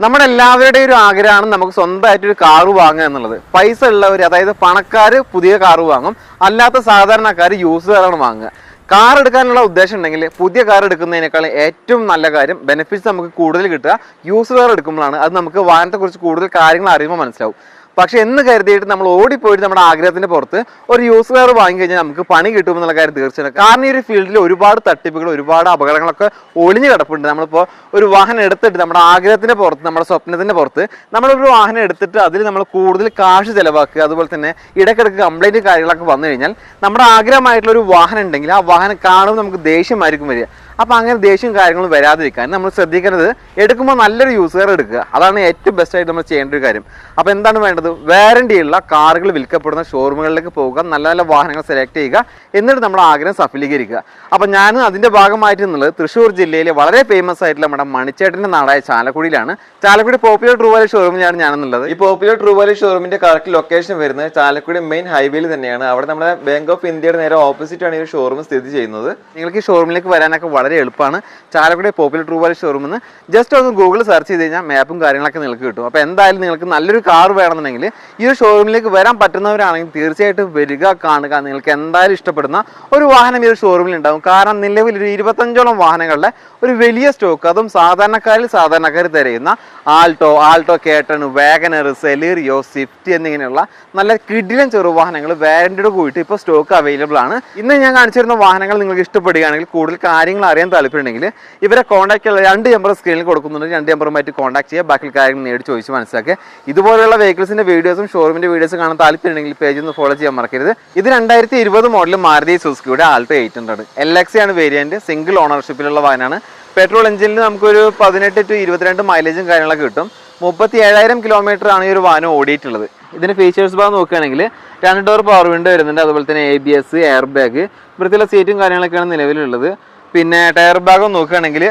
നമ്മുടെ എല്ലാവരുടെയും ഒരു ആഗ്രഹമാണ് നമുക്ക് സ്വന്തമായിട്ട് ഒരു കാറ് വാങ്ങുക എന്നുള്ളത്. പൈസ ഉള്ളവർ അതായത് പണക്കാർ പുതിയ കാറ് വാങ്ങും. അല്ലാത്ത സാധാരണക്കാർ യൂസ് കാറാണ് വാങ്ങുക. കാർ എടുക്കാനുള്ള ഉദ്ദേശം ഉണ്ടെങ്കിൽ പുതിയ കാർ എടുക്കുന്നതിനേക്കാൾ ഏറ്റവും നല്ല കാര്യം ബെനിഫിറ്റ്സ് നമുക്ക് കൂടുതൽ കിട്ടുക. യൂസ് കാർ എടുക്കുമ്പോഴാണ്. അത് നമുക്ക് വാഹനത്തെക്കുറിച്ച് കൂടുതൽ കാര്യങ്ങൾ അറിയുമ്പോൾ മനസ്സിലാവും. പക്ഷെ എന്ന് കരുതിയിട്ട് നമ്മൾ ഓടിപ്പോയിട്ട് നമ്മുടെ ആഗ്രഹത്തിന്റെ പുറത്ത് ഒരു യൂസ് കയർ വാങ്ങി കഴിഞ്ഞാൽ നമുക്ക് പണി കിട്ടുമെന്നുള്ള കാര്യം തീർച്ചയായിട്ടും. കാരണം ഈ ഒരു ഫീൽഡിൽ ഒരുപാട് തട്ടിപ്പുകൾ ഒരുപാട് അപകടങ്ങളൊക്കെ ഒളിഞ്ഞു കിടപ്പുണ്ട്. നമ്മളിപ്പോൾ ഒരു വാഹനം എടുത്തിട്ട് നമ്മുടെ ആഗ്രഹത്തിന്റെ പുറത്ത് നമ്മുടെ സ്വപ്നത്തിന്റെ പുറത്ത് നമ്മളൊരു വാഹനം എടുത്തിട്ട് അതിൽ നമ്മൾ കൂടുതൽ കാശ് ചിലവാക്കുക അതുപോലെ തന്നെ ഇടയ്ക്കിടയ്ക്ക് കംപ്ലൈന്റ് കാര്യങ്ങളൊക്കെ വന്നു കഴിഞ്ഞാൽ നമ്മുടെ ആഗ്രഹമായിട്ടുള്ള ഒരു വാഹനം ഉണ്ടെങ്കിൽ ആ വാഹനം കാണുമ്പോൾ നമുക്ക് ദേഷ്യമായിരിക്കും വരിക. അപ്പോൾ അങ്ങനെ ദേഷ്യം കാര്യങ്ങളും വരാതിരിക്കാൻ നമ്മൾ ശ്രദ്ധിക്കേണ്ടത് എടുക്കുമ്പോൾ നല്ലൊരു യൂസർ എടുക്കുക. അതാണ് ഏറ്റവും ബെസ്റ്റായിട്ട് നമ്മൾ ചെയ്യേണ്ട ഒരു കാര്യം. അപ്പോൾ എന്താണ് വേണ്ടത്? വാറണ്ടി ഉള്ള കാറുകൾ വിൽക്കപ്പെടുന്ന ഷോറൂമുകളിലേക്ക് പോവുക നല്ല നല്ല വാഹനങ്ങൾ സെലക്ട് ചെയ്യുക എന്നിട്ട് നമ്മുടെ ആഗ്രഹം സഫലീകരിക്കുക. അപ്പോൾ ഞാൻ അതിന്റെ ഭാഗമായിട്ട് എന്നുള്ളത് തൃശ്ശൂർ ജില്ലയിലെ വളരെ ഫേമസ് ആയിട്ടുള്ള നമ്മുടെ മണിച്ചേട്ടന്റെ നാടായ ചാലക്കുടിയിലാണ്. ചാലക്കുടി പോപ്പുലർ ട്രൂവാലി ഷോറൂമിലാണ് ഞാനെന്നുള്ളത്. ഈ പോപ്പുലർ ട്രൂവാലി ഷോറൂമിന്റെ കറക്റ്റ് ലൊക്കേഷൻ വരുന്നത് ചാലക്കുടി മെയിൻ ഹൈവേയിൽ തന്നെയാണ്. അവിടെ നമ്മുടെ ബാങ്ക് ഓഫ് ഇന്ത്യയുടെ നേരെ ഓപ്പോസിറ്റ് ആണ് ഈ ഷോറൂം സ്ഥിതി ചെയ്യുന്നത്. നിങ്ങൾക്ക് ഈ ഷോറൂമിലേക്ക് വരാനൊക്കെ വളരെ എളുപ്പമാണ്. ചാലക്കുടി പോപ്പുലർ ട്രൂ വാലി ഷോറൂമിൽ നിന്ന് ജസ്റ്റ് ഒന്ന് ഗൂഗിൾ സെർച്ച് ചെയ്ത് കഴിഞ്ഞാൽ മാപ്പും കാര്യങ്ങളൊക്കെ നിങ്ങൾക്ക് കിട്ടും. അപ്പോൾ എന്തായാലും നിങ്ങൾക്ക് നല്ലൊരു കാർ വേണമെന്നുണ്ടെങ്കിൽ ഈ ഒരു ഷോറൂമിലേക്ക് വരാൻ പറ്റുന്നവരാണെങ്കിൽ തീർച്ചയായിട്ടും വരിക കാണുക. നിങ്ങൾക്ക് എന്തായാലും ഇഷ്ടപ്പെടുന്ന ഒരു വാഹനം ഈ ഒരു ഷോറൂമിൽ ഉണ്ടാകും കാരണം നിലവിൽ ഒരു ഇരുപത്തഞ്ചോളം വാഹനങ്ങളുടെ ഒരു വലിയ സ്റ്റോക്ക് അതും സാധാരണക്കാരിൽ സാധാരണക്കാർ തിരയുന്ന Alto Alto K ten WagonR Celerio Swift എന്നിങ്ങനെയുള്ള നല്ല കിടിലൻ ചെറുവാഹനങ്ങൾ വാറന്റിയോട് കൂടിയിട്ട് ഇപ്പോൾ സ്റ്റോക്ക് അവൈലബിൾ ആണ്. ഇന്ന് ഞാൻ കാണിച്ചിരുന്ന വാഹനങ്ങൾ നിങ്ങൾക്ക് ഇഷ്ടപ്പെടുകയാണെങ്കിൽ കൂടുതൽ കാര്യങ്ങൾ അറിയാൻ താല്പര്യമുണ്ടെങ്കിൽ ഇവരെ കോൺടാക്ട് ചെയ്യാൻ രണ്ട് നമ്പർ സ്ക്രീനിൽ കൊടുക്കുന്നുണ്ട്. രണ്ട് നമ്പറുമായിട്ട് കോൺടാക്ട് ചെയ്യുക ബാക്കി കാര്യങ്ങൾ നേടി ചോദിച്ച് മനസ്സിലാക്കുക. ഇതുപോലെയുള്ള വെഹിക്കിൾസിന്റെ വീഡിയോസും ഷോറൂമിന്റെ വീഡിയോസ് കാണാൻ താല്പര്യമുണ്ടെങ്കിൽ പേജ് ഒന്ന് ഫോളോ ചെയ്യാൻ മറക്കരുത്. ഇത് രണ്ടായിരത്തി ഇരുപത് model Maruti സുസ്കിയുടെ Alto eight hundred. L X ആണ് വേരിയന്റ് സിംഗിൾ ഓണർഷിപ്പിലുള്ള വാഹനമാണ്. പെട്രോൾ എഞ്ചിനിൽ നമുക്കൊരു പതിനെട്ട് ടു ഇരുപത്തിരണ്ട് മൈലേജും കാര്യങ്ങളൊക്കെ കിട്ടും. മുപ്പത്തി ഏഴായിരം കിലോമീറ്റർ ആണ് ഈ ഒരു വാഹനം ഓടിയിട്ടുള്ളത്. ഇതിന്റെ ഫീച്ചേഴ്സ് ഭാഗം നോക്കുകയാണെങ്കിൽ രണ്ട് ഡോർ പവർ വിൻഡോ വരുന്നുണ്ട്. അതുപോലെ തന്നെ A B S air bag വൃത്തിയുള്ള സീറ്റും കാര്യങ്ങളൊക്കെയാണ് നിലവിലുള്ളത്. പിന്നെ ടയർ ഭാഗം നോക്കുകയാണെങ്കിൽ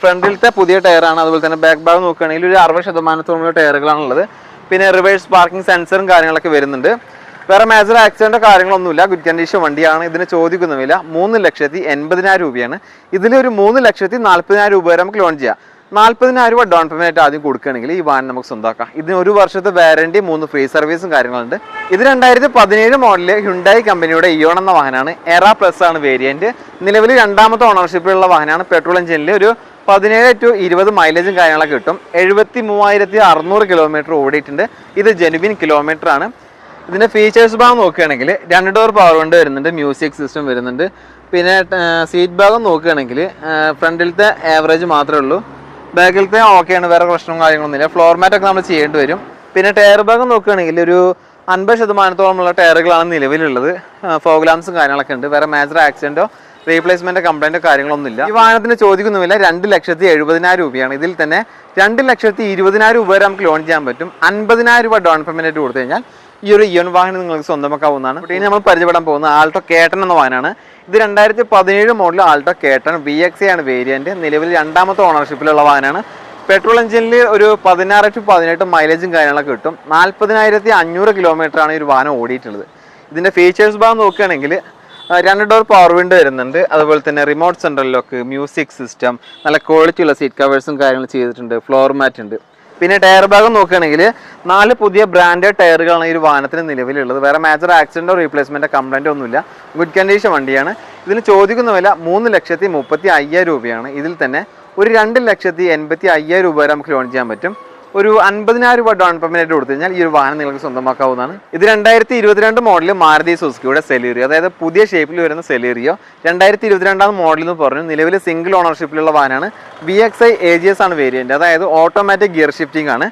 ഫ്രണ്ടിലത്തെ പുതിയ ടയറാണ്. അതുപോലെ തന്നെ ബാക്ക് ഭാഗം നോക്കുകയാണെങ്കിൽ ഒരു അറുപത് ശതമാനത്തോളം ടയറുകളാണുള്ളത്. പിന്നെ റിവേഴ്സ് പാർക്കിംഗ് സെൻസറും കാര്യങ്ങളൊക്കെ വരുന്നുണ്ട്. വേറെ മേജർ ആക്സിഡന്റ് കാര്യങ്ങളൊന്നുമില്ല. ഗുഡ് കണ്ടീഷൻ വണ്ടിയാണ്. ഇതിന് ചോദിക്കുന്നുമില്ല. മൂന്ന് ലക്ഷത്തി എൺപതിനായിരം രൂപയാണ്. ഇതിലൊരു മൂന്ന് ലക്ഷത്തി നാൽപ്പതിനായിരം രൂപ വരെ നമുക്ക് ലോൺ ചെയ്യാം. നാൽപ്പതിനായിരം രൂപ ഡൗൺ പേയ്മെന്റ് ആദ്യം കൊടുക്കുകയാണെങ്കിൽ ഈ വാൻ നമുക്ക് സ്വന്തമാക്കാം. ഇതിന് ഒരു വർഷത്തെ വാറണ്ടി മൂന്ന് ഫ്രീ സർവീസും കാര്യങ്ങളുണ്ട്. ഇത് രണ്ടായിരത്തി പതിനേഴ് മോഡലിൽ ഹ്യുണ്ടായി കമ്പനിയുടെ ഇയോൺ എന്ന വാഹനമാണ്. എറ പ്ലസ് ആണ് വേരിയന്റ് നിലവിൽ രണ്ടാമത്തെ ഓണർഷിപ്പിലുള്ള വാഹനമാണ്. പെട്രോൾ എഞ്ചിനിൽ ഒരു പതിനേഴ് ടു ഇരുപത് മൈലേജും കാര്യങ്ങളൊക്കെ കിട്ടും. എഴുപത്തി മൂവായിരത്തി അറുന്നൂറ് കിലോമീറ്റർ ഓടിയിട്ടുണ്ട്. ഇത് ജെനുവിൻ കിലോമീറ്റർ ആണ്. ഇതിന്റെ ഫീച്ചേഴ്സ് ഭാഗം നോക്കുകയാണെങ്കിൽ രണ്ട് ഡോർ പവർ വിൻഡോ വരുന്നുണ്ട്. മ്യൂസിക് സിസ്റ്റം വരുന്നുണ്ട്. പിന്നെ സീറ്റ് ഭാഗം നോക്കുകയാണെങ്കിൽ ഫ്രണ്ടിലത്തെ ആവറേജ് മാത്രമേ ഉള്ളൂ. ബാക്കിലത്തെ ഓക്കെയാണ് വേറെ പ്രശ്നവും കാര്യങ്ങളൊന്നുമില്ല ഫ്ലോർ മാറ്റ് ഒക്കെ നമ്മൾ ചെയ്യേണ്ടി വരും. പിന്നെ ടയർ ഭാഗം നോക്കുകയാണെങ്കിൽ ഒരു അൻപത് ശതമാനത്തോളമുള്ള ടയറുകളാണ് നിലവിലുള്ളത്. ഫോഗ്ലാംസും കാര്യങ്ങളൊക്കെ ഉണ്ട്. വേറെ മേജർ ആക്സിഡന്റോ റീപ്ലേസ്മെന്റ് കംപ്ലൈന്റോ കാര്യങ്ങളൊന്നുമില്ല ഈ വാഹനത്തിന് ചോദിക്കുന്നുമില്ല രണ്ട് ലക്ഷത്തി എഴുപതിനായിരം രൂപയാണ്. ഇതിൽ തന്നെ രണ്ട് ലക്ഷത്തി ഇരുപതിനായിരം രൂപ വരെ നമുക്ക് ലോൺ ചെയ്യാൻ പറ്റും. അൻപതിനായിരം രൂപ ഡൗൺ ആയിട്ട് കൊടുത്തു കഴിഞ്ഞാൽ ഈ ഒരു ഇയോൺ വാഹനം നിങ്ങൾക്ക് സ്വന്തമാക്കാവുന്നതാണ്. ഇനി നമ്മൾ പരിചയപ്പെടാൻ പോകുന്ന ആൾട്ടോ കേട്ടൺ എന്ന വാഹനമാണ്. ഇത് രണ്ടായിരത്തി പതിനേഴ് model Alto K ten V X ആണ് വേരിയന്റ് നിലവിൽ രണ്ടാമത്തെ ഓണർഷിപ്പിലുള്ള വാഹനമാണ്. പെട്രോൾ എഞ്ചിനിൽ ഒരു പതിനാറ് ടു പതിനെട്ട് മൈലേജും കാര്യങ്ങളൊക്കെ കിട്ടും. നാൽപ്പതിനായിരത്തി അഞ്ഞൂറ് കിലോമീറ്റർ ആണ് ഈ ഒരു വാഹനം ഓടിയിട്ടുള്ളത്. ഇതിന്റെ ഫീച്ചേഴ്സ് ഭാഗം നോക്കുകയാണെങ്കിൽ രണ്ട് ഡോർ പവർ വിൻഡോ വരുന്നുണ്ട്. അതുപോലെ തന്നെ remote central lock music system നല്ല ക്വാളിറ്റിയുള്ള സീറ്റ് കവേഴ്സും കാര്യങ്ങളും ചെയ്തിട്ടുണ്ട്. ഫ്ലോർ മാറ്റ് ഉണ്ട്. പിന്നെ ടയർ ഭാഗം നോക്കുകയാണെങ്കിൽ നാല് പുതിയ ബ്രാൻഡഡ് ടയറുകളാണ് ഈ ഒരു വാഹനത്തിന് നിലവിലുള്ളത്. വേറെ മേജർ ആക്സിഡന്റോ റീപ്ലേസ്മെന്റോ കംപ്ലൈന്റോ ഒന്നുമില്ല. ഗുഡ് കണ്ടീഷൻ വണ്ടിയാണ്. ഇതിന് ചോദിക്കുന്ന വില മൂന്ന് ലക്ഷത്തി മുപ്പത്തി അയ്യായിരം രൂപയാണ്. ഇതിൽ തന്നെ ഒരു രണ്ട് ലക്ഷത്തി എൺപത്തി അയ്യായിരം രൂപ വരെ നമുക്ക് ലോൺ ചെയ്യാൻ പറ്റും. ഒരു അൻപതിനായിരം രൂപ ഡൗൺ പേയ്മെന്റ് ആയിട്ട് കൊടുത്തു കഴിഞ്ഞാൽ ഈ ഒരു വാഹനം നിങ്ങൾക്ക് സ്വന്തമാക്കാവുന്നതാണ്. ഇത് രണ്ടായിരത്തി ഇരുപത്തിരണ്ട് മോഡൽ മാരുതി സുസുക്കിയുടെ സെലേറിയോ അതായത് പുതിയ ഷേപ്പിൽ വരുന്ന സെലേറിയോ. രണ്ടായിരത്തി ഇരുപത്തിരണ്ടാം മോഡൽ എന്ന് പറഞ്ഞു നിലവിൽ സിംഗിൾ ഓണർഷിപ്പിലുള്ള വാഹനമാണ്. B X I A G S ആണ് വേരിയന്റ് അതായത് ഓട്ടോമാറ്റിക് ഗിയർ ഷിഫ്റ്റിംഗ് ആണ്.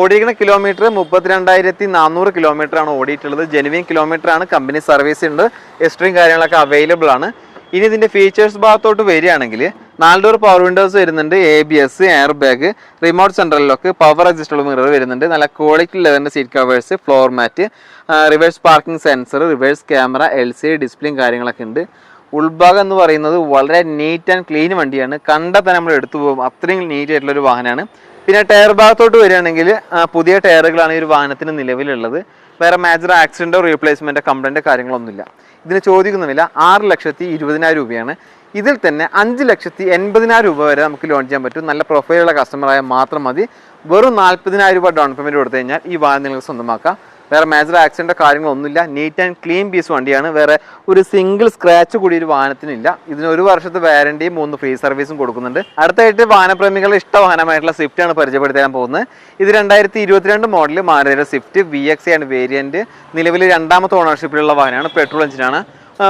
ഓടിയിരിക്കുന്ന കിലോമീറ്റർ മുപ്പത്തിരണ്ടായിരത്തി നാനൂറ് കിലോമീറ്റർ ആണ് ഓടിയിട്ടുള്ളത്. ജെനുവിൻ കിലോമീറ്റർ ആണ്. കമ്പനി സർവീസ് ഉണ്ട്. എക്സ്ട്രീം കാര്യങ്ങളൊക്കെ അവൈലബിൾ ആണ്. ഇനി ഇതിന്റെ ഫീച്ചേഴ്സ് ഭാഗത്തോട്ട് വരികയാണെങ്കിൽ നാല് ഡോർ പവർ വിൻഡോസ് വരുന്നുണ്ട് A B S air bag remote central lock power adjustable mirror വരുന്നുണ്ട്. നല്ല quality ലെവലിന്റെ seat covers floor mat reverse parking sensor reverse camera L C ഡിസ്പ്ലേയും കാര്യങ്ങളൊക്കെ ഉണ്ട്. ഉൾഭാഗം എന്ന് പറയുന്നത് വളരെ നീറ്റ് ആൻഡ് ക്ലീൻ വണ്ടിയാണ്. കണ്ടാൽ തന്നെ നമ്മൾ എടുത്തു പോകും. അത്രയും നീറ്റ് ആയിട്ടുള്ള ഒരു വാഹനമാണ്. പിന്നെ ടയർ ഭാഗത്തോട്ട് വരികയാണെങ്കിൽ പുതിയ ടയറുകളാണ് ഈ ഒരു വാഹനത്തിന് നിലവിലുള്ളത്. വേറെ മേജർ ആക്സിഡന്റോ റീപ്ലേസ്മെന്റോ കംപ്ലൈന്റോ കാര്യങ്ങളൊന്നുമില്ല. ഇതിന് ചോദിക്കുന്നുമില്ല. ആറ് ലക്ഷത്തി ഇരുപതിനായിരം രൂപയാണ്. ഇതിൽ തന്നെ അഞ്ച് ലക്ഷത്തി എൺപതിനായിരം രൂപ വരെ നമുക്ക് ലോൺ ചെയ്യാൻ പറ്റും. നല്ല പ്രൊഫൈലുള്ള കസ്റ്റമറായ മാത്രം മതി. വെറും നാൽപ്പതിനായിരം രൂപ ഡൗൺ പേയ്മെന്റ് കൊടുത്തു കഴിഞ്ഞാൽ ഈ വാഹനം നിങ്ങൾക്ക് സ്വന്തമാക്കാം. വേറെ മേജർ ആക്സിഡന്റോ കാര്യങ്ങളൊന്നുമില്ല. നീറ്റ് ആൻഡ് ക്ലീൻ പീസ് വണ്ടിയാണ്. വേറെ ഒരു സിംഗിൾ സ്ക്രാച്ച് കൂടി ഒരു വാഹനത്തിനില്ല. ഇതിന് ഒരു വർഷത്തെ വാരണ്ടിയും മൂന്ന് ഫ്രീ സർവീസും കൊടുക്കുന്നുണ്ട്. അടുത്തായിട്ട് വാഹനപ്രേമികളുടെ ഇഷ്ട വാഹനമായിട്ടുള്ള സ്വിഫ്റ്റ് ആണ് പരിചയപ്പെടുത്താൻ പോകുന്നത്. ഇത് രണ്ടായിരത്തി ഇരുപത്തിരണ്ട് മോഡൽ മാരുതിയുടെ സ്വിഫ്റ്റ് വി എക്സ് ആണ് വേരിയന്റ് നിലവിൽ രണ്ടാമത്തെ ഓണർഷിപ്പിലുള്ള വാഹനമാണ്. പെട്രോൾ എഞ്ചിനാണ്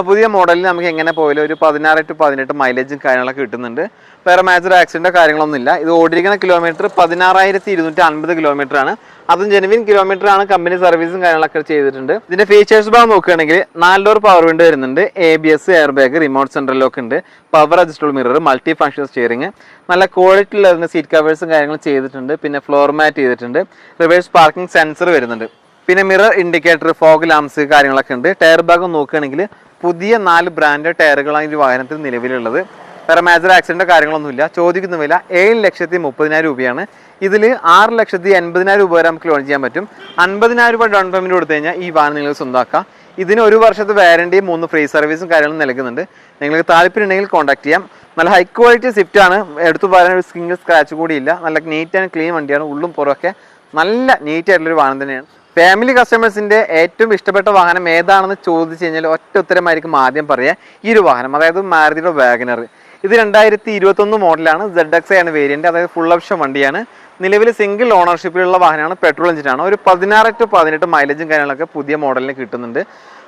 പുതിയ മോഡലിൽ നമുക്ക് എങ്ങനെ പോയാലും ഒരു പതിനാറ് ടു പതിനെട്ട് മൈലേജും കാര്യങ്ങളൊക്കെ കിട്ടുന്നുണ്ട്. വേറെ മേജർ കാര്യങ്ങളൊന്നും കാര്യങ്ങളൊന്നുമില്ല ഇത് ഓടിയിരിക്കുന്ന കിലോമീറ്റർ പതിനാറായിരത്തി ഇരുന്നൂറ്റി അൻപത് കിലോമീറ്റർ ആണ്. അതും ജെനുവിൻ കിലോമീറ്റർ ആണ്. കമ്പനി സർവീസും കാര്യങ്ങളൊക്കെ ചെയ്തിട്ടുണ്ട്. ഇതിന്റെ ഫീച്ചേഴ്സ് ഭാഗം നോക്കുകയാണെങ്കിൽ നാല് ഡോർ പവർ വിൻഡോ വരുന്നുണ്ട്. A B S air bag remote central lock ഉണ്ട്. Power adjustable mirror multi function steering നല്ല ക്വാളിറ്റി ഉള്ള സീറ്റ് കവേഴ്സും കാര്യങ്ങളും ചെയ്തിട്ടുണ്ട്. പിന്നെ ഫ്ലോർ മാറ്റ് ചെയ്തിട്ടുണ്ട്. റിവേഴ്സ് പാർക്കിംഗ് സെൻസർ വരുന്നുണ്ട്. പിന്നെ മിറർ ഇൻഡിക്കേറ്റർ ഫോഗ് ലാംസ് കാര്യങ്ങളൊക്കെ ഉണ്ട്. ടയർ ഭാഗം നോക്കുകയാണെങ്കിൽ പുതിയ നാല് ബ്രാൻഡ് ടയറുകളാണ് ഈ വാഹനത്തിൽ നിലവിലുള്ളത്. വേറെ മേജർ ആക്സിഡന്റ് കാര്യങ്ങളൊന്നുമില്ല ചോദിക്കുന്ന വില ഏഴ് ലക്ഷത്തി മുപ്പതിനായിരം രൂപയാണ്. ഇതിൽ ആറ് ലക്ഷത്തി എൺപതിനായിരം രൂപ വരെ നമുക്ക് ലോൺ ചെയ്യാൻ പറ്റും. അൻപതിനായിരം രൂപ ഡൗൺ പേയ്മെന്റ് കൊടുത്തു കഴിഞ്ഞാൽ ഈ വാഹനം നിങ്ങൾ സ്വന്തമാക്കാം. ഇതിന് ഒരു വർഷത്തെ വാരണ്ടിയും മൂന്ന് ഫ്രീ സർവീസും കാര്യങ്ങളും നൽകുന്നുണ്ട്. നിങ്ങൾക്ക് താല്പര്യം ഉണ്ടെങ്കിൽ കോൺടാക്ട് ചെയ്യാം. നല്ല ഹൈ ക്വാളിറ്റി സ്വിഫ്റ്റ് ആണ്. എടുത്തു പറയാൻ ഒരു സിംഗിൾ സ്ക്രാച്ച് കൂടിയില്ല നല്ല നീറ്റ് ആൻഡ് ക്ലീൻ വണ്ടിയാണ്. ഉള്ളും പുറമൊക്കെ നല്ല നീറ്റ് ആയിട്ടുള്ളൊരു വാഹനം തന്നെയാണ്. ഫാമിലി കസ്റ്റമേഴ്സിന്റെ ഏറ്റവും ഇഷ്ടപ്പെട്ട വാഹനം ഏതാണെന്ന് ചോദിച്ചു കഴിഞ്ഞാൽ ഒറ്റ ഉത്തരമായിരിക്കും ആദ്യം പറയുക ഈ ഒരു വാഹനം അതായത് മാരുതിയുടെ വാഗനർ ഇത് രണ്ടായിരത്തി ഇരുപത്തൊന്ന് മോഡലാണ് സെഡ് എക്സ് ആണ് വേരിയന്റ് അതായത് ഫുൾ ഓപ്ഷൻ വണ്ടിയാണ്. നിലവിൽ സിംഗിൾ ഓണർഷിപ്പിലുള്ള വാഹനമാണ് പെട്രോൾ എഞ്ചിനാണ് ഒരു പതിനാറ് ടു പതിനെട്ട് മൈലേജും കാര്യങ്ങളൊക്കെ പുതിയ മോഡലിന് കിട്ടുന്നുണ്ട്.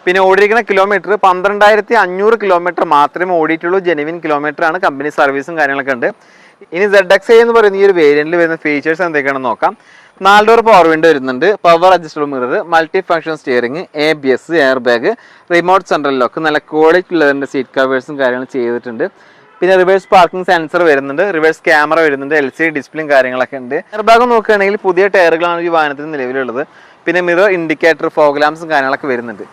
പിന്നെ ഓടിയിരിക്കുന്ന കിലോമീറ്റർ പന്ത്രണ്ടായിരത്തി അഞ്ഞൂറ് കിലോമീറ്റർ മാത്രമേ ഓടിയിട്ടുള്ളൂ ജെനുവിൻ കിലോമീറ്റർ ആണ് കമ്പനി സർവീസും കാര്യങ്ങളൊക്കെ ഉണ്ട്. ഇനി സെഡ് എക്സ് എന്ന് പറയുന്ന ഈ ഒരു വേരിയന്റിൽ വരുന്ന ഫീച്ചേഴ്സ് എന്തൊക്കെയാണെന്ന് നോക്കാം. നാല് ഡോർ പവർ വിൻഡോ വരുന്നുണ്ട്. Power adjustable mirror multi function steering A B S air bag remote central lock നല്ല ക്വാളിറ്റി ഉള്ളതിന്റെ സീറ്റ് കവേഴ്സും കാര്യങ്ങളും ചെയ്തിട്ടുണ്ട്. പിന്നെ റിവേഴ്സ് പാർക്കിംഗ് സെൻസർ വരുന്നുണ്ട് റിവേഴ്സ് ക്യാമറ വരുന്നുണ്ട് എൽ സി ഡിസ്പ്ലേയും കാര്യങ്ങളൊക്കെ ഉണ്ട്. എയർ ബാഗ് നോക്കുകയാണെങ്കിൽ പുതിയ ടയറുകളാണ് ഈ വാഹനത്തിന് നിലവിലുള്ളത്. പിന്നെ മിറർ ഇൻഡിക്കേറ്റർ ഫോഗ്ലാംസും കാര്യങ്ങളൊക്കെ വരുന്നുണ്ട്.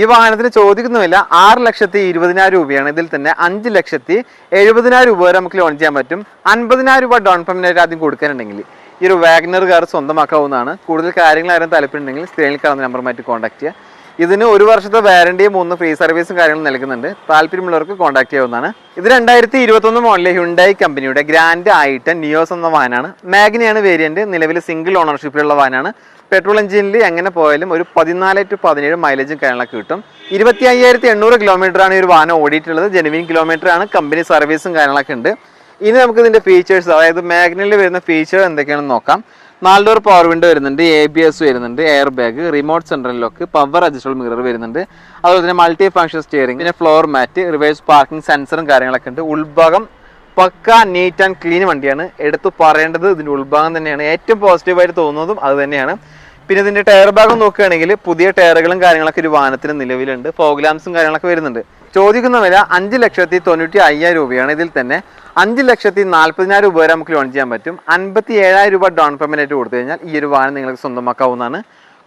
ഈ വാഹനത്തിന് ചോദിക്കുന്നുമില്ല ആറ് ലക്ഷത്തി ഇരുപതിനായിരം രൂപയാണ്. ഇതിൽ തന്നെ അഞ്ച് ലക്ഷത്തി എഴുപതിനായിരം രൂപ വരെ നമുക്ക് ലോൺ ചെയ്യാൻ പറ്റും. അൻപതിനായിരം രൂപ ഡൗൺ പേയ്മെന്റ് ആയിട്ട് ആദ്യം കൊടുക്കാനുണ്ടെങ്കിൽ. ഈ ഒരു വാഗ്നർ കാർ സ്വന്തമാക്കാവുന്നതാണ്. കൂടുതൽ കാര്യങ്ങൾ ആരും താല്പര്യമുണ്ടെങ്കിൽ സ്ക്രീനിൽ കാണുന്ന നമ്പറുമായിട്ട് കോൺടാക്ട് ചെയ്യുക ഇതിന് ഒരു വർഷത്തെ വാരണ്ടിയും മൂന്ന് ഫ്രീ സർവീസും കാര്യങ്ങളും നൽകുന്നുണ്ട്. താല്പര്യമുള്ളവർക്ക് കോൺടാക്ട് ചെയ്യാവുന്നതാണ്. ഇത് രണ്ടായിരത്തി ഇരുപത്തൊന്ന് മോഡലിലെ ഹുണ്ടായി കമ്പനിയുടെ ഗ്രാൻഡ് ആയിട്ട് നിയോസ് എന്ന വാനാണ്. മാഗ്നയാണ് വേരിയന്റ് നിലവിൽ സിംഗിൾ ഓണർഷിപ്പിലുള്ള വാനാണ്. പെട്രോൾ എഞ്ചിനിൽ എങ്ങനെ പോയാലും ഒരു പതിനാല് ടു പതിനേഴ് മൈലേജും കാര്യങ്ങളൊക്കെ കിട്ടും. ഇരുപത്തി അയ്യായിരത്തി എണ്ണൂറ് കിലോമീറ്റർ ആണ് ഈ ഒരു വാഹനം ഓടിയിട്ടുള്ളത്. ജെനുവിൻ കിലോമീറ്റർ ആണ്. കമ്പനി സർവീസും കാര്യങ്ങളൊക്കെ ഉണ്ട്. ഇനി നമുക്ക് ഇതിന്റെ ഫീച്ചേഴ്സ് അതായത് മാഗ്നയിൽ വരുന്ന ഫീച്ചർ എന്തൊക്കെയാണെന്ന് നോക്കാം. നാല് ഡോർ പവർ വിൻഡോ വരുന്നുണ്ട് എ ബി എസ് വരുന്നുണ്ട് air bag remote central lock power adjustable mirror വരുന്നുണ്ട്. അതുപോലെ തന്നെ മൾട്ടി ഫംഗ്ഷൻ സ്റ്റിയറിംഗ് പിന്നെ ഫ്ലോർ മാറ്റ് റിവേഴ്സ് പാർക്കിംഗ് സെൻസറും കാര്യങ്ങളൊക്കെ ഉണ്ട്. ഉൾഭാഗം പക്ക നീറ്റ് ആൻഡ് ക്ലീൻ വണ്ടിയാണ്. എടുത്തു പറയേണ്ടത് ഇതിന്റെ ഉൾഭാഗം തന്നെയാണ്. ഏറ്റവും പോസിറ്റീവായിട്ട് തോന്നുന്നതും അത് തന്നെയാണ്. പിന്നെ ഇതിന്റെ ടയർ ഭാഗം നോക്കുകയാണെങ്കിൽ പുതിയ ടയറുകളും കാര്യങ്ങളൊക്കെ ഒരു വാഹനത്തിന് നിലവിലുണ്ട്. ഫോഗ്ലാംസും കാര്യങ്ങളൊക്കെ വരുന്നുണ്ട്. ചോദിക്കുന്ന വില അഞ്ച് ലക്ഷത്തി തൊണ്ണൂറ്റി അയ്യായിരം രൂപയാണ് ഇതിൽ തന്നെ. അഞ്ച് ലക്ഷത്തി നാൽപ്പതിനായിരം രൂപ വരെ നമുക്ക് ലോൺ ചെയ്യാൻ പറ്റും. അൻപത്തി ഏഴായിരം രൂപ ഡൗൺ പേയ്മെന്റ് ആയിട്ട് കൊടുത്തു കഴിഞ്ഞാൽ ഈ ഒരു വാഹനം നിങ്ങൾക്ക് സ്വന്തമാക്കാവുന്നതാണ്.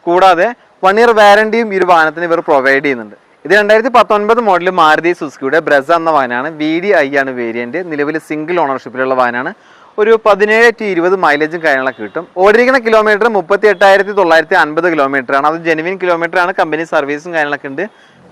കൂടാതെ വൺ ഇയർ വാരണ്ടിയും ഈ ഒരു വാഹനത്തിന് ഇവർ പ്രൊവൈഡ് ചെയ്യുന്നുണ്ട്. ഇത് രണ്ടായിരത്തി പത്തൊൻപത് മോഡൽ മാരുതി സുസുക്കിയുടെ ബ്രസ എന്ന വാഹനമാണ്. വി ഡി ഐ ആണ് വേരിയന്റ് നിലവിൽ സിംഗിൾ ഓണർഷിപ്പിലുള്ള വാഹനമാണ്. ഒരു പതിനേഴ് ടു ഇരുപത് മൈലേജും കാര്യങ്ങളൊക്കെ കിട്ടും. ഓടിയിരിക്കുന്ന കിലോമീറ്റർ മുപ്പത്തി എട്ടായിരത്തി തൊള്ളായിരത്തി അൻപത് കിലോമീറ്റർ ആണ്. അത് ജെനുവിൻ കിലോമീറ്റർ ആണ്. കമ്പനി സർവീസും കാര്യങ്ങളൊക്കെ ഉണ്ട്.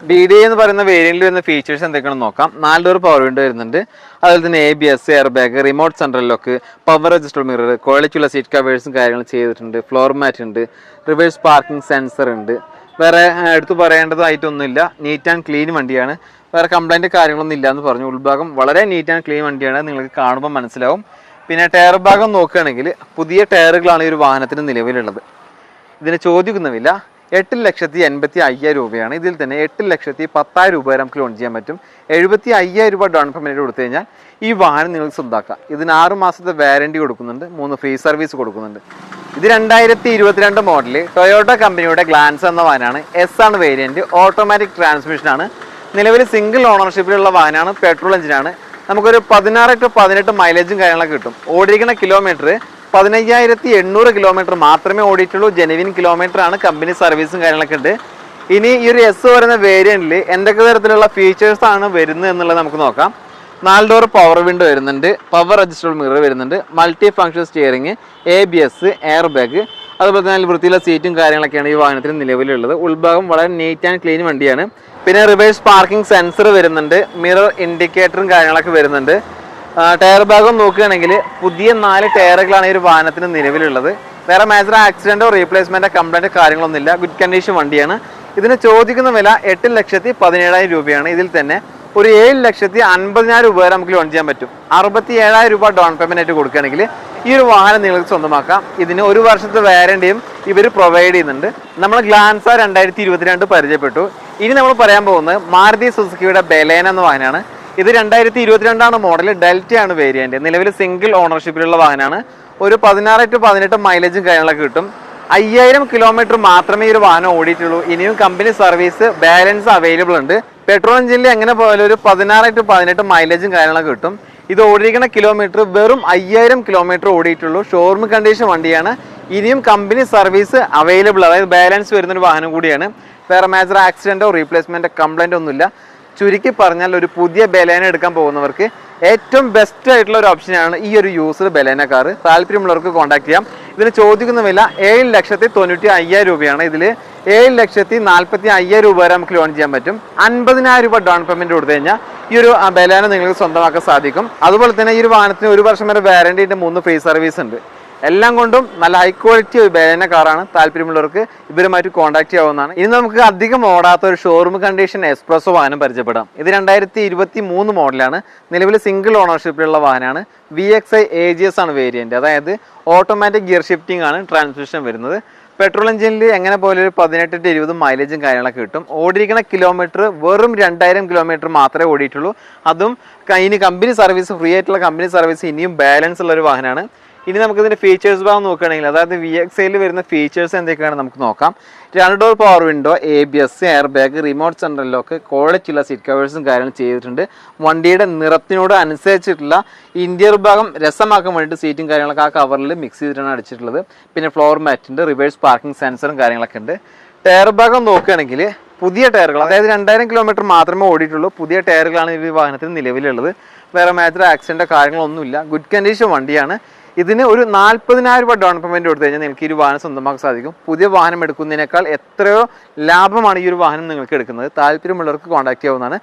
ബി ഡി എന്ന് പറയുന്ന വേരിയന്റിൽ വരുന്ന ഫീച്ചേഴ്സ് എന്തൊക്കെയാണെന്ന് നോക്കാം. നാല് ഡോർ പവർ വിൻഡോ വരുന്നുണ്ട്. അതുപോലെ തന്നെ A B S air bag remote central lock power adjustable mirror ക്വാളിറ്റിയുള്ള സീറ്റ് കവേഴ്സും കാര്യങ്ങളും ചെയ്തിട്ടുണ്ട്. ഫ്ലോർ മാറ്റ് ഉണ്ട്. റിവേഴ്സ് പാർക്കിംഗ് സെൻസർ ഉണ്ട്. വേറെ എടുത്തു പറയേണ്ടതായിട്ടൊന്നുമില്ല. നീറ്റ് ആൻഡ് ക്ലീൻ വണ്ടിയാണ്. വേറെ കംപ്ലൈന്റ് കാര്യങ്ങളൊന്നും ഇല്ല എന്ന് പറഞ്ഞു. ഉൾഭാഗം വളരെ നീറ്റ് ആൻഡ് ക്ലീൻ വണ്ടിയാണ്. നിങ്ങൾക്ക് കാണുമ്പോൾ മനസ്സിലാവും. പിന്നെ ടയർ ഭാഗം നോക്കുകയാണെങ്കിൽ പുതിയ ടയറുകളാണ് ഈ ഒരു വാഹനത്തിന് നിലവിലുള്ളത്. ഇതിന് ചോദിക്കുന്ന എട്ട് ലക്ഷത്തി എൺപത്തി അയ്യായിരം രൂപയാണ്. ഇതിൽ തന്നെ എട്ട് ലക്ഷത്തി പത്തായിരം രൂപ വരെ നമുക്ക് ലോൺ ചെയ്യാൻ പറ്റും. എഴുപത്തി അയ്യായിരം രൂപ ഡൗൺ പേയ്മെന്റ് കൊടുത്തു കഴിഞ്ഞാൽ ഈ വാഹനം നിങ്ങൾക്ക് സ്വന്താക്കാം. ഇതിന് ആറ് മാസത്തെ വാരണ്ടി കൊടുക്കുന്നുണ്ട്. മൂന്ന് ഫ്രീ സർവീസ് കൊടുക്കുന്നുണ്ട്. ഇത് രണ്ടായിരത്തി ഇരുപത്തിരണ്ട് മോഡൽ ടൊയോട്ട കമ്പനിയുടെ ഗ്ലാൻസ് എന്ന വാഹനമാണ്. എസ് ആണ് വേരിയന്റ് ഓട്ടോമാറ്റിക് ട്രാൻസ്മിഷനാണ് നിലവിൽ സിംഗിൾ ഓണർഷിപ്പിലുള്ള വാഹനമാണ്. പെട്രോൾ എഞ്ചിനാണ് നമുക്കൊരു പതിനാറ് ടു പതിനെട്ട് മൈലേജും കാര്യങ്ങളൊക്കെ കിട്ടും. ഓടിയിരിക്കുന്ന കിലോമീറ്റർ പതിനയ്യായിരത്തി എണ്ണൂറ് കിലോമീറ്റർ മാത്രമേ ഓടിയിട്ടുള്ളൂ. ജെനുവിൻ കിലോമീറ്റർ ആണ്. കമ്പനി സർവീസും കാര്യങ്ങളൊക്കെ ഉണ്ട്. ഇനി ഈ ഒരു എസ് വരുന്ന വേരിയന്റിൽ എന്തൊക്കെ തരത്തിലുള്ള ഫീച്ചേഴ്സ് ആണ് വരുന്നത് എന്നുള്ളത് നമുക്ക് നോക്കാം. നാല് ഡോർ പവർ വിൻഡോ വരുന്നുണ്ട്. പവർ അഡ്ജസ്റ്റബിൾ മിറർ വരുന്നുണ്ട്. Multi function steering A B S air bag അതുപോലെ തന്നെ വൃത്തിയുള്ള സീറ്റും കാര്യങ്ങളൊക്കെയാണ് ഈ വാഹനത്തിന് നിലവിലുള്ളത്. ഉൾഭാഗം വളരെ നീറ്റ് ആൻഡ് ക്ലീൻ വണ്ടിയാണ്. പിന്നെ റിവേഴ്സ് പാർക്കിംഗ് സെൻസർ വരുന്നുണ്ട്. മിറർ ഇൻഡിക്കേറ്ററും കാര്യങ്ങളൊക്കെ വരുന്നുണ്ട്. ടയർ ഭാഗം നോക്കുകയാണെങ്കിൽ പുതിയ നാല് ടയറുകളാണ് ഈ ഒരു വാഹനത്തിന് നിലവിലുള്ളത്. വേറെ മേജർ ആക്സിഡന്റോ റീപ്ലേസ്മെന്റോ കംപ്ലൈന്റ് കാര്യങ്ങളൊന്നുമില്ല ഗുഡ് കണ്ടീഷൻ വണ്ടിയാണ്. ഇതിന് ചോദിക്കുന്ന വില എട്ട് ലക്ഷത്തി പതിനേഴായിരം രൂപയാണ്. ഇതിൽ തന്നെ ഒരു ഏഴ് ലക്ഷത്തി അൻപതിനായിരം രൂപ വരെ നമുക്ക് ലോൺ ചെയ്യാൻ പറ്റും. അറുപത്തി ഏഴായിരം രൂപ ഡൗൺ പേയ്മെന്റ് ആയിട്ട് കൊടുക്കുകയാണെങ്കിൽ ഈ ഒരു വാഹനം നിങ്ങൾക്ക് സ്വന്തമാക്കാം. ഇതിന് ഒരു വർഷത്തെ വാരണ്ടിയും ഇവർ പ്രൊവൈഡ് ചെയ്യുന്നുണ്ട്. നമ്മൾ ഗ്ലാൻസ രണ്ടായിരത്തി ഇരുപത്തിരണ്ട് പരിചയപ്പെട്ടു. ഇനി നമ്മൾ പറയാൻ പോകുന്നത് മാരുതി സുസുക്കിയുടെ ബെലേന എന്ന വാഹനമാണ്. ഇത് രണ്ടായിരത്തി ഇരുപത്തിരണ്ടാണ് മോഡൽ ഡെൽറ്റയാണ് വേരിയന്റ് നിലവിൽ സിംഗിൾ ഓണർഷിപ്പിലുള്ള വാഹനമാണ്. ഒരു പതിനാറ് ടു പതിനെട്ട് മൈലേജും കാര്യങ്ങളൊക്കെ കിട്ടും. അയ്യായിരം കിലോമീറ്റർ മാത്രമേ ഈ ഒരു വാഹനം ഓടിയിട്ടുള്ളൂ. ഇനിയും കമ്പനി സർവീസ് ബാലൻസ് അവൈലബിൾ ഉണ്ട്. പെട്രോൾ എഞ്ചിനിൽ എങ്ങനെ പോയാലും ഒരു പതിനാറ് ടു പതിനെട്ട് മൈലേജും കാര്യങ്ങളൊക്കെ കിട്ടും. ഇത് ഓടിയിരിക്കുന്ന കിലോമീറ്റർ വെറും അയ്യായിരം കിലോമീറ്റർ ഓടിയിട്ടുള്ളൂ. ഷോറൂം കണ്ടീഷൻ വണ്ടിയാണ്. ഇനിയും കമ്പനി സർവീസ് അവൈലബിൾ അതായത് ബാലൻസ് വരുന്നൊരു വാഹനം കൂടിയാണ്. വേറെ മേജർ ആക്സിഡന്റോ റീപ്ലേസ്മെന്റോ കംപ്ലൈന്റോ ഒന്നുമില്ല. ചുരുക്കി പറഞ്ഞാൽ ഒരു പുതിയ ബലേന എടുക്കാൻ പോകുന്നവർക്ക് ഏറ്റവും ബെസ്റ്റ് ആയിട്ടുള്ള ഒരു ഓപ്ഷനാണ് ഈ ഒരു യൂസ്ഡ് ബലേന കാർ. താല്പര്യമുള്ളവർക്ക് കോൺടാക്ട് ചെയ്യാം. ഇതിന് ചോദിക്കുന്ന വില ഏഴ് ലക്ഷത്തി തൊണ്ണൂറ്റി അയ്യായിരം രൂപയാണ്. ഇതിൽ ഏഴ് ലക്ഷത്തി നാൽപ്പത്തി അയ്യായിരം രൂപ വരെ നമുക്ക് ലോൺ ചെയ്യാൻ പറ്റും. അൻപതിനായിരം രൂപ ഡൗൺ പേയ്മെന്റ് കൊടുത്തു കഴിഞ്ഞാൽ ഈ ഒരു ബലേന നിങ്ങൾക്ക് സ്വന്തമാക്കാൻ സാധിക്കും. അതുപോലെ തന്നെ ഈ ഒരു വാഹനത്തിന് ഒരു വർഷം വരെ വാറണ്ടിന്റെ മൂന്ന് ഫ്രീ സർവീസ് ഉണ്ട്. എല്ലാം കൊണ്ടും നല്ല ഹൈ ക്വാളിറ്റി ഒരു ബേന കാറാണ് താല്പര്യമുള്ളവർക്ക് ഇവരുമായിട്ട് കോൺടാക്ട് ചെയ്യാവുന്നതാണ്. ഇനി നമുക്ക് അധികം ഓടാത്ത ഒരു ഷോറൂം കണ്ടീഷൻ എക്സ്പ്രസോ വാഹനം പരിചയപ്പെടാം. ഇത് രണ്ടായിരത്തി ഇരുപത്തി മൂന്ന് മോഡലാണ് നിലവിൽ സിംഗിൾ ഓണർഷിപ്പിലുള്ള വാഹനമാണ്. V X I A G S ആണ് വേരിയന്റ് അതായത് ഓട്ടോമാറ്റിക് ഗിയർ ഷിഫ്റ്റിംഗ് ആണ് ട്രാൻസ്മിഷൻ വരുന്നത്. പെട്രോൾ എഞ്ചിനിൽ എങ്ങനെ പോലെ ഒരു പതിനെട്ട് ടു ഇരുപത് മൈലേജും കാര്യങ്ങളൊക്കെ കിട്ടും. ഓടിയിരിക്കുന്ന കിലോമീറ്റർ വെറും രണ്ടായിരം കിലോമീറ്റർ മാത്രമേ ഓടിയിട്ടുള്ളൂ. അതും ഇനി കമ്പനി സർവീസ് ഫ്രീ ആയിട്ടുള്ള കമ്പനി സർവീസ് ഇനിയും ബാലൻസ് ഉള്ള ഒരു വാഹനമാണ്. ഇനി നമുക്ക് ഇതിന്റെ ഫീച്ചേഴ്സ് ഭാഗം നോക്കുകയാണെങ്കിൽ അതായത് വി എക്സ് എയിൽ വരുന്ന ഫീച്ചേഴ്സ് എന്തൊക്കെയാണ് നമുക്ക് നോക്കാം. രണ്ട് door power window A B S air bag remote central lock ക്വാളിറ്റിയുള്ള സീറ്റ് കവേഴ്സും കാര്യങ്ങളും ചെയ്തിട്ടുണ്ട്. വണ്ടിയുടെ നിറത്തിനോട് അനുസരിച്ചിട്ടുള്ള ഇന്റീരിയർ ഭാഗം രസമാക്കാൻ വേണ്ടിയിട്ട് സീറ്റും കാര്യങ്ങളൊക്കെ ആ കവറിൽ മിക്സ് ചെയ്തിട്ടാണ് അടിച്ചിട്ടുള്ളത്. പിന്നെ ഫ്ലോർ മാറ്റിന്റെ റിവേഴ്സ് പാർക്കിംഗ് സെൻസറും കാര്യങ്ങളൊക്കെ ഉണ്ട്. ടയർ ഭാഗം നോക്കുകയാണെങ്കിൽ പുതിയ ടയറുകൾ അതായത് രണ്ടായിരം കിലോമീറ്റർ മാത്രമേ ഓടിയിട്ടുള്ളൂ. പുതിയ ടയറുകളാണ് ഈ വാഹനത്തിന് നിലവിലുള്ളത്. വേറെ മേജർ ആക്സിഡന്റ് കാര്യങ്ങളൊന്നുമില്ല. ഗുഡ് കണ്ടീഷൻ വണ്ടിയാണ്. ഇതിന് ഒരു നാൽപ്പതിനായിരം രൂപ ഡൗൺ പേയ്മെന്റ് കൊടുത്തു കഴിഞ്ഞാൽ നിങ്ങൾക്ക് ഈ ഒരു വാഹനം സ്വന്തമാക്കാൻ സാധിക്കും. പുതിയ വാഹനം എടുക്കുന്നതിനേക്കാൾ എത്രയോ ലാഭമാണ് ഈ ഒരു വാഹനം നിങ്ങൾക്ക് എടുക്കുന്നത്. താല്പര്യമുള്ളവർക്ക് കോൺടാക്ട് ചെയ്യാവുന്നതാണ്.